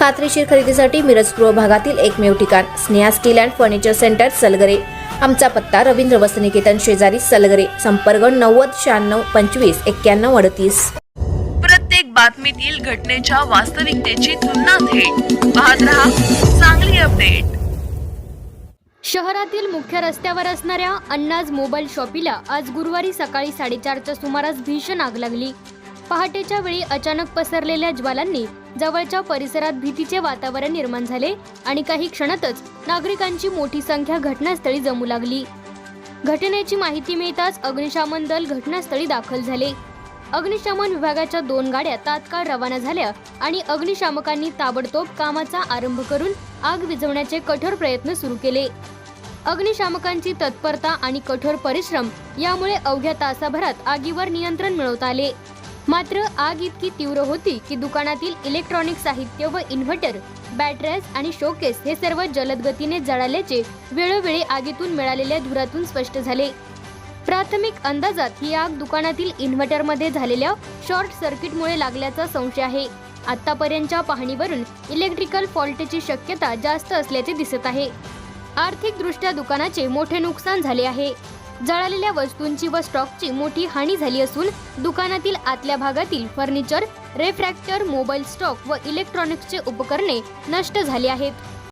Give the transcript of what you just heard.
खात्रीशीर खरेदीसाठी मिरज पूर्व भागातील एकमेव ठिकाण Sneha steel and furniture centre Salgare. आमचा पत्ता रवींद्र वसनिकेतन शेजारी सलगरे संपर्क नव्वद शहाण्णव पंचवीस एक्क्याण्णव अडतीस. प्रत्येक बातमीतील घटनेच्या वास्तविकतेची तुलना थेट. पाहत रहा चांगली अपडेट. शहरातील मुख्य रस्त्यावर असणाऱ्या अन्नाज मोबाईल शॉपीला आज गुरुवारी सकाळी साडेचारच्या सुमारास भीषण आग लागली. पहाटेच्या वेळी अचानक पसरलेल्या ज्वालांनी जवळच्या परिसरात भीतीचे वातावरण निर्माण झाले आणि काही क्षणातच नागरिकांची मोठी संख्या घटनास्थळी जमू लागली. घटनेची माहिती मिळताच अग्निशामन दल घटनास्थळी दाखल झाले. अग्निशमन विभागाच्या दोन गाड्या तात्काळ रवाना झाल्या आणि अग्निशामकांनी ताबडतोब कामाचा आरंभ करून आग विझवण्याचे कठोर प्रयत्न सुरू केले. अग्निशामकांची तत्परता आणि कठोर परिश्रम यामुळे अवघ्या तासाभरात आगीवर नियंत्रण मिळवता आले. मात्र आग इतकी तीव्र होती की दुकानातील इलेक्ट्रॉनिक साहित्य व इन्व्हर्टर बॅटरीज आणि शोकेस हे सर्व जलद गतीने जळाल्याचे वेळोवेळी आगीतून मिळालेल्या धुरातून स्पष्ट झाले. प्राथमिक अंदाजात ही आग दुकानातील इन्व्हर्टरमध्ये झालेल्या शॉर्ट सर्किटमुळे लागल्याचा संशय आहे. आतापर्यंतच्या पाहणीवरून इलेक्ट्रिकल फॉल्टची शक्यता जास्त असल्याचे दिसत आहे. आर्थिकदृष्ट्या दुकानाचे मोठे नुकसान झाले आहे. जळालेल्या वस्तूंची व स्टॉकची मोठी हानी झाली असून दुकानातील आतल्या भागातील फर्निचर रेफ्रॅक्टर मोबाईल स्टॉक व इलेक्ट्रॉनिक्सचे उपकरणे नष्ट झाली आहेत.